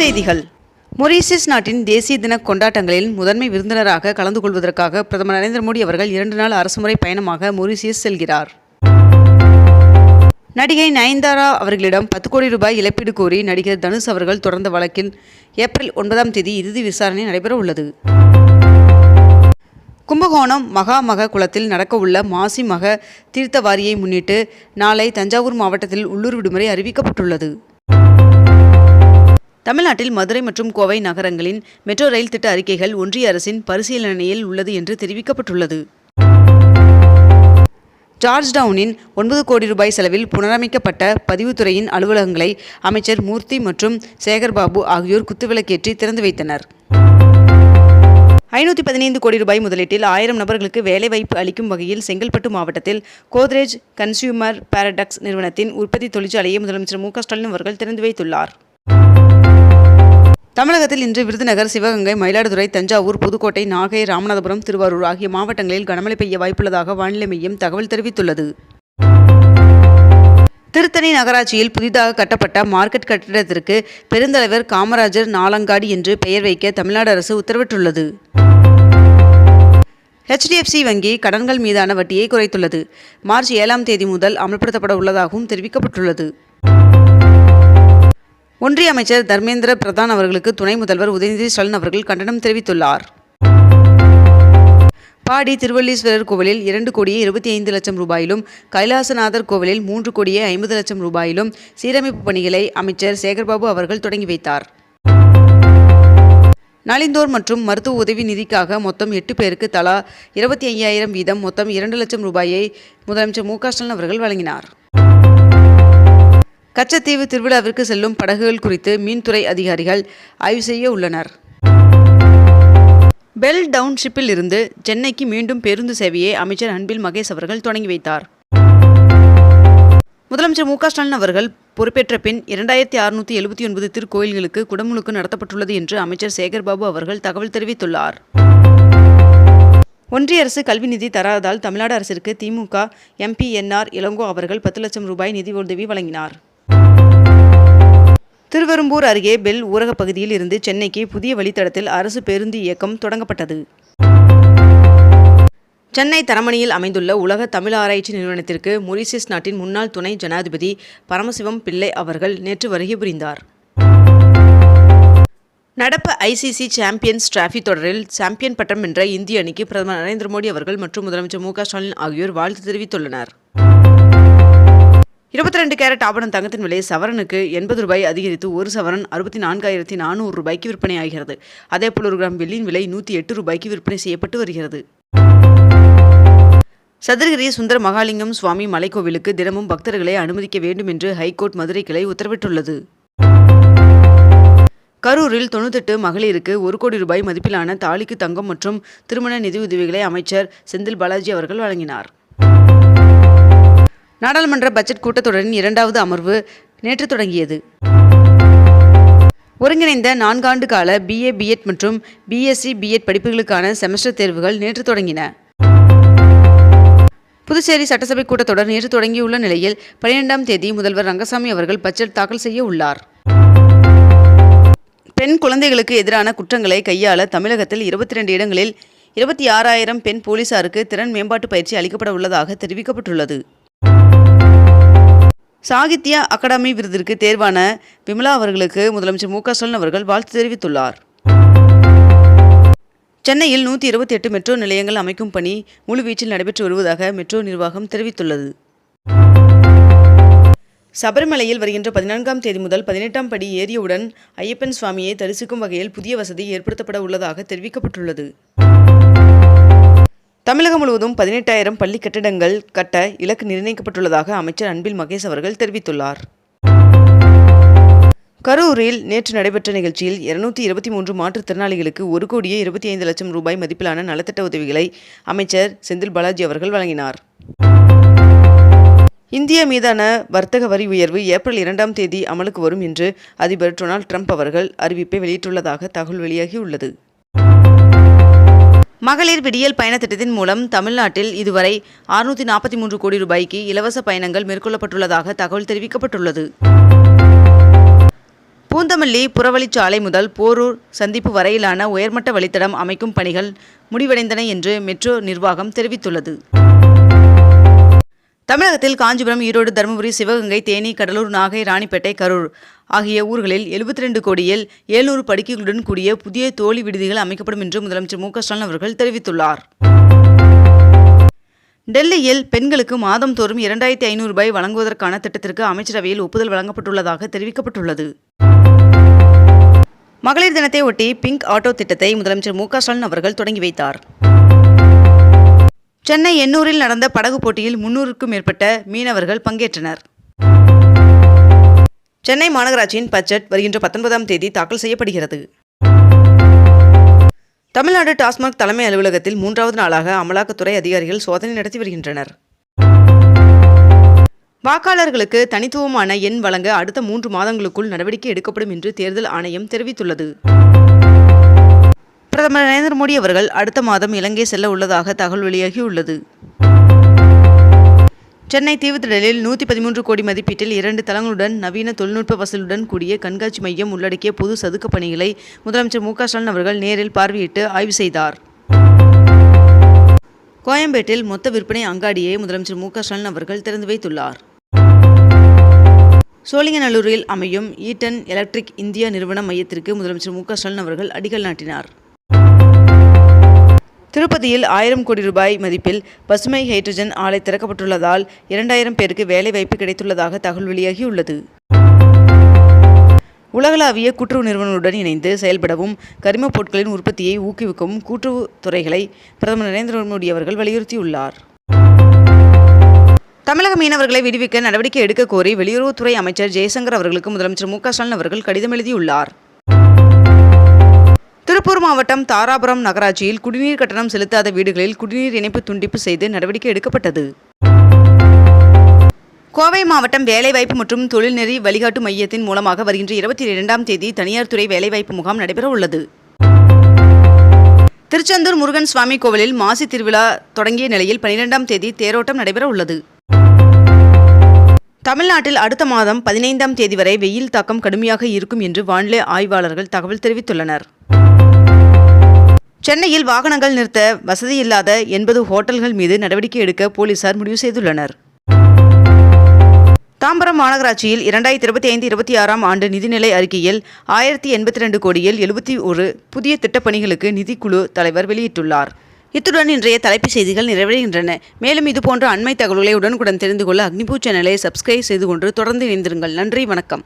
செய்திகள். மொரீசியஸ் நாட்டின் தேசிய தின கொண்டாட்டங்களில் முதன்மை விருந்தினராக கலந்து கொள்வதற்காக பிரதமர் நரேந்திர மோடி அவர்கள் இரண்டு நாள் அரசுமுறை பயணமாக மொரீசியஸ் செல்கிறார். நடிகை நயன்தாரா அவர்களிடம் பத்து கோடி ரூபாய் இழப்பீடு கோரி நடிகர் தனுஷ் அவர்கள் தொடர்ந்த வழக்கின் ஏப்ரல் ஒன்பதாம் தேதி இறுதி விசாரணை நடைபெற உள்ளது கும்பகோணம் மகாமக குளத்தில் நடக்கவுள்ள மாசி மக தீர்த்தவாரியை முன்னிட்டு நாளை தஞ்சாவூர் மாவட்டத்தில் உள்ளூர் விடுமுறை அறிவிக்கப்பட்டுள்ளது. தமிழ்நாட்டில் மதுரை மற்றும் கோவை நகரங்களின் மெட்ரோ ரயில் திட்ட அறிக்கைகள் ஒன்றிய அரசின் பரிசீலனையில் உள்ளது என்று தெரிவிக்கப்பட்டுள்ளது. ஜார்ஜ் டவுனின் ஒன்பது கோடி ரூபாய் செலவில் புனரமைக்கப்பட்ட பதிவுத்துறையின் அலுவலகங்களை அமைச்சர் மூர்த்தி மற்றும் சேகர்பாபு ஆகியோர் குத்துவிளக்கேற்றி திறந்து வைத்தனர். ஐநூற்றி பதினைந்து கோடி ரூபாய் முதலீட்டில் ஆயிரம் நபர்களுக்கு வேலைவாய்ப்பு அளிக்கும் வகையில் செங்கல்பட்டு மாவட்டத்தில் கோத்ரேஜ் கன்சியூமர் பாரடக்ஸ் நிறுவனத்தின் உற்பத்தி தொழிற்சாலையை முதலமைச்சர் மு க ஸ்டாலின் அவர்கள் திறந்து வைத்துள்ளார். தமிழகத்தில் இன்று விருதுநகர் சிவகங்கை மயிலாடுதுறை தஞ்சாவூர் புதுக்கோட்டை நாகை ராமநாதபுரம் திருவாரூர் ஆகிய மாவட்டங்களில் கனமழை பெய்ய வாய்ப்புள்ளதாக வானிலை மையம் தகவல் தெரிவித்துள்ளது. திருத்தணி நகராட்சியில் புதிதாக கட்டப்பட்ட மார்க்கெட் கட்டிடத்திற்கு பெருந்தலைவர் காமராஜர் நாலங்காடி என்று பெயர் வைக்க தமிழ்நாடு அரசு உத்தரவிட்டுள்ளது. ஹெச்டிஎஃப்சி வங்கி கடன்கள் மீதான வட்டியை குறைத்துள்ளது. மார்ச் ஏழாம் தேதி முதல் அமல்படுத்தப்பட உள்ளதாகவும் தெரிவிக்கப்பட்டுள்ளது. ஒன்றிய அமைச்சர் தர்மேந்திர பிரதான் அவர்களுக்கு துணை முதல்வர் உதயநிதி ஸ்டாலின் அவர்கள் கண்டனம் தெரிவித்துள்ளார். பாடி திருவள்ளீஸ்வரர் கோவிலில் இரண்டு கோடியே இருபத்தி ஐந்து லட்சம் ரூபாயிலும் கைலாசநாதர் கோவிலில் மூன்று கோடியே ஐம்பது லட்சம் ரூபாயிலும் சீரமைப்பு பணிகளை அமைச்சர் சேகர்பாபு அவர்கள் தொடங்கி வைத்தார். நலிந்தோர் மற்றும் மருத்துவ உதவி நிதிக்காக மொத்தம் எட்டு பேருக்கு தலா இருபத்தி ஐயாயிரம் வீதம் மொத்தம் இரண்டு லட்சம் ரூபாயை முதலமைச்சர் மு க ஸ்டாலின் அவர்கள் வழங்கினார். கச்சத்தீவு திருவிழாவிற்கு செல்லும் படகுகள் குறித்து மீன்துறை அதிகாரிகள் ஆய்வு செய்ய உள்ளனர். பெல் டவுன்ஷிப்பில் இருந்து சென்னைக்கு மீண்டும் பேருந்து சேவையை அமைச்சர் அன்பில் மகேஷ் அவர்கள் தொடங்கி வைத்தார். முதலமைச்சர் மு க ஸ்டாலின் அவர்கள் பொறுப்பேற்ற பின் இரண்டாயிரத்தி அறுநூற்றி எழுபத்தி ஒன்பது திருக்கோயில்களுக்கு குடமுழுக்கு நடத்தப்பட்டுள்ளது என்று அமைச்சர் சேகர்பாபு அவர்கள் தகவல் தெரிவித்துள்ளார். ஒன்றிய அரசு கல்வி நிதி தராததால் தமிழ்நாடு அரசிற்கு திமுக எம்பி என்ஆர் இளங்கோ அவர்கள் பத்து லட்சம் ரூபாய் நிதி உதவி வழங்கினார். திருவெரும்பூர் அருகே பெல் ஊரகப் பகுதியில் இருந்து சென்னைக்கு புதிய வழித்தடத்தில் அரசு பேருந்து இயக்கம் தொடங்கப்பட்டது. சென்னை தரமணியில் அமைந்துள்ள உலக தமிழ் ஆராய்ச்சி நிறுவனத்திற்கு மொரிசியஸ் நாட்டின் முன்னாள் துணை ஜனாதிபதி பரமசிவம் பிள்ளை அவர்கள் நேற்று வருகை புரிந்தார். நடப்பு ஐசிசி சாம்பியன்ஸ் டிராஃபி தொடரில் சாம்பியன் பட்டம் வென்ற இந்திய அணிக்கு பிரதமர் நரேந்திர மோடி அவர்கள் மற்றும் முதலமைச்சர் மு ஸ்டாலின் ஆகியோர் வாழ்த்து தெரிவித்துள்ளனர். இருபத்தி ரெண்டு கேரட் ஆபணம் தங்கத்தின் விலை சவரனுக்கு எண்பது ரூபாய் அதிகரித்து ஒரு சவரன் அறுபத்தி நான்காயிரத்தி நானூறு ரூபாய்க்கு விற்பனை ஆகிறது அதேபோல் ஒரு கிராம் வெள்ளியின் விலை நூற்றி எட்டு ரூபாய்க்கு விற்பனை செய்யப்பட்டு வருகிறது. சதுரகிரி சுந்தர மகாலிங்கம் சுவாமி மலைக்கோவிலுக்கு தினமும் பக்தர்களை அனுமதிக்க வேண்டும் என்று ஹைகோர்ட் மதுரை கிளை உத்தரவிட்டுள்ளது. கரூரில் தொண்ணூத்தெட்டு மகளிருக்கு ஒரு கோடி ரூபாய் மதிப்பிலான தாலிக்கு தங்கம் மற்றும் திருமண நிதியுதவிகளை அமைச்சர் செந்தில் பாலாஜி அவர்கள் வழங்கினார். நாடாளுமன்ற பட்ஜெட் கூட்டத்தொடரின் இரண்டாவது அமர்வு நேற்று தொடங்கியது. ஒருங்கிணைந்த நான்காண்டு கால பிஏ பிஎட் மற்றும் பிஎஸ்சி பிஎட் படிப்புகளுக்கான செமஸ்டர் தேர்வுகள் நேற்று தொடங்கின. புதுச்சேரி சட்டசபை கூட்டத்தொடர் நேற்று தொடங்கியுள்ள நிலையில் பனிரெண்டாம் தேதி முதல்வர் ரங்கசாமி அவர்கள் பட்ஜெட் தாக்கல் செய்ய உள்ளார். பெண் குழந்தைகளுக்கு எதிரான குற்றங்களை கையாள தமிழகத்தில் இருபத்தி ரெண்டு இடங்களில் இருபத்தி ஆறாயிரம் பெண் போலீசாருக்கு திறன் மேம்பாட்டு பயிற்சி அளிக்கப்பட உள்ளதாக தெரிவிக்கப்பட்டுள்ளது. சாகித்ய அகாடமி விருதிற்கு தேர்வான விமலா அவர்களுக்கு முதலமைச்சர் மு க ஸ்டாலின் அவர்கள் வாழ்த்து தெரிவித்துள்ளார். சென்னையில் நூற்றி இருபத்தி எட்டு மெட்ரோ நிலையங்கள் அமைக்கும் பணி முழுவீச்சில் நடைபெற்று வருவதாக மெட்ரோ நிர்வாகம் தெரிவித்துள்ளது. சபரிமலையில் வருகின்ற பதினான்காம் தேதி முதல் பதினெட்டாம் படி ஏறியவுடன் ஐயப்பன் சுவாமியை தரிசிக்கும் வகையில் புதிய வசதி ஏற்படுத்தப்பட உள்ளதாக தெரிவிக்கப்பட்டுள்ளது. தமிழகம் முழுவதும் பதினெட்டாயிரம் பள்ளி கட்டிடங்கள் கட்ட இலக்கு நிர்ணயிக்கப்பட்டுள்ளதாக அமைச்சர் அன்பில் மகேஷ் அவர்கள் தெரிவித்துள்ளார். கரூரில் நேற்று நடைபெற்ற நிகழ்ச்சியில் இருநூத்தி இருபத்தி மூன்று மாற்றுத்திறனாளிகளுக்கு ஒரு கோடியே இருபத்தி ஐந்து லட்சம் ரூபாய் மதிப்பிலான நலத்திட்ட உதவிகளை அமைச்சர் செந்தில் பாலாஜி அவர்கள் வழங்கினார். இந்தியா மீதான வர்த்தக வரி உயர்வு ஏப்ரல் இரண்டாம் தேதி அமலுக்கு வரும் என்று அதிபர் டொனால்ட் ட்ரம்ப் அவர்கள் அறிவிப்பை வெளியிட்டுள்ளதாக தகவல் வெளியாகியுள்ளது. மகளிர் விடியல் பயண திட்டத்தின் மூலம் தமிழ்நாட்டில் இதுவரை அறுநூற்றி நாற்பத்தி மூன்று கோடி ரூபாய்க்கு இலவச பயணங்கள் மேற்கொள்ளப்பட்டுள்ளதாக தகவல் தெரிவிக்கப்பட்டுள்ளது. பூந்தமல்லி புறவழிச்சாலை முதல் போரூர் சந்திப்பு வரையிலான உயர்மட்ட வழித்தடம் அமைக்கும் பணிகள் முடிவடைந்தன என்று மெட்ரோ நிர்வாகம் தெரிவித்துள்ளது. தமிழகத்தில் காஞ்சிபுரம் ஈரோடு தருமபுரி சிவகங்கை தேனி கடலூர் நாகை ராணிப்பேட்டை கரூர் ஆகிய ஊர்களில் எழுபத்தி ரெண்டு கோடியில் எழுநூறு படுக்கைகளுடன் கூடிய புதிய தோழி விடுதிகள் அமைக்கப்படும் என்று முதலமைச்சர் மு ஸ்டாலின் அவர்கள் தெரிவித்துள்ளார். டெல்லியில் பெண்களுக்கு மாதம்தோறும் இரண்டாயிரத்தி ஐநூறு ரூபாய் வழங்குவதற்கான திட்டத்திற்கு அமைச்சரவையில் ஒப்புதல் வழங்கப்பட்டுள்ளதாக தெரிவிக்கப்பட்டுள்ளது. மகளிர் தினத்தை ஒட்டி பிங்க் ஆட்டோ திட்டத்தை முதலமைச்சர் மு ஸ்டாலின் அவர்கள் தொடங்கி வைத்தார். சென்னை எண்ணூரில் நடந்த படகு போட்டியில் முன்னூறுக்கும் மேற்பட்ட மீனவர்கள் பங்கேற்றனர். சென்னை மாநகராட்சியின் பட்ஜெட் வருகின்ற பத்தொன்பதாம் தேதி தாக்கல் செய்யப்படுகிறது. தமிழ்நாடு டாஸ்மாக் தலைமை அலுவலகத்தில் மூன்றாவது நாளாக அமலாக்கத்துறை அதிகாரிகள் சோதனை நடத்தி வருகின்றனர். வாக்காளர்களுக்கு தனித்துவமான எண் வழங்க அடுத்த மூன்று மாதங்களுக்குள் நடவடிக்கை எடுக்கப்படும் என்று தேர்தல் ஆணையம் தெரிவித்துள்ளது. பிரதமர் நரேந்திர மோடி அவர்கள் அடுத்த மாதம் இலங்கை செல்ல உள்ளதாக தகவல் வெளியாகியுள்ளது. சென்னை தீவுத்திடலில் நூற்றி பதிமூன்று கோடி மதிப்பீட்டில் இரண்டு தளங்களுடன் நவீன தொழில்நுட்ப வசதியுடன் கூடிய கண்காட்சி மையம் உள்ளடக்கிய பொது சதுக்க பணிகளை முதலமைச்சர் மு ஸ்டாலின் அவர்கள் நேரில் பார்வையிட்டு ஆய்வு செய்தார். கோயம்பேட்டில் மொத்த விற்பனை அங்காடியை முதலமைச்சர் மு ஸ்டாலின் அவர்கள் திறந்து வைத்துள்ளார். சோழிங்கநல்லூரில் அமையும் ஈட்டன் எலக்ட்ரிக் இந்தியா நிறுவன மையத்திற்கு முதலமைச்சர் மு ஸ்டாலின் அவர்கள் அடிக்கல் நாட்டினார். திருப்பதியில் ஆயிரம் கோடி ரூபாய் மதிப்பில் பசுமை ஹைட்ரஜன் ஆலை திறக்கப்பட்டுள்ளதால் இரண்டாயிரம் பேருக்கு வேலைவாய்ப்பு கிடைத்துள்ளதாக தகவல் வெளியாகியுள்ளது. உலகளாவிய கூட்டுறவு நிறுவனங்களுடன் இணைந்து செயல்படவும் கரிமப் பொருட்களின் உற்பத்தியை ஊக்குவிக்கவும் கூட்டுறவு துறைகளை பிரதமர் நரேந்திர மோடி அவர்கள் வலியுறுத்தியுள்ளார். தமிழக மீனவர்களை விடுவிக்க நடவடிக்கை எடுக்க கோரி வெளியுறவுத்துறை அமைச்சர் ஜெய்சங்கர் அவர்களுக்கு முதலமைச்சர் மு க ஸ்டாலின் அவர்கள் கடிதம் எழுதியுள்ளார். திருப்பூர் மாவட்டம் தாராபுரம் நகராட்சியில் குடிநீர் கட்டணம் செலுத்தாத வீடுகளில் குடிநீர் இணைப்பு துண்டிப்பு செய்து நடவடிக்கை எடுக்கப்பட்டது. கோவை மாவட்டம் வேலைவாய்ப்பு மற்றும் தொழில்நெறி வழிகாட்டு மையத்தின் மூலமாக வருகின்ற இருபத்தி இரண்டாம் தேதி தனியார் துறை வேலைவாய்ப்பு முகாம் நடைபெற உள்ளது. திருச்செந்தூர் முருகன் சுவாமி கோவிலில் மாசி திருவிழா தொடங்கிய நிலையில் பனிரெண்டாம் தேதி தேரோட்டம் நடைபெற உள்ளது. தமிழ்நாட்டில் அடுத்த மாதம் பதினைந்தாம் தேதி வரை வெயில் தாக்கம் கடுமையாக இருக்கும் என்று வானிலை ஆய்வாளர்கள் தகவல் தெரிவித்துள்ளனர். சென்னையில் வாகனங்கள் நிறுத்த வசதியில்லாத எண்பது ஹோட்டல்கள் மீது நடவடிக்கை எடுக்க போலீசார் முடிவு செய்துள்ளனர். தாம்பரம் மாநகராட்சியில் இரண்டாயிரத்தி இருபத்தி ஐந்து இருபத்தி ஆறாம் ஆண்டு நிதிநிலை அறிக்கையில் ஆயிரத்தி எண்பத்தி ரெண்டு கோடியில் எழுபத்தி ஒரு புதிய திட்டப்பணிகளுக்கு நிதிக்குழு தலைவர் வெளியிட்டுள்ளார். இத்துடன் இன்றைய தலைப்புச் செய்திகள் நிறைவடைகின்றன. மேலும் இதுபோன்ற அண்மை தகவல்களை உடனுக்குடன் தெரிந்து கொள்ள அக்னிபூ சேனலை சப்ஸ்கிரைப் செய்து கொண்டு தொடர்ந்து இணைந்திருங்கள். நன்றி வணக்கம்.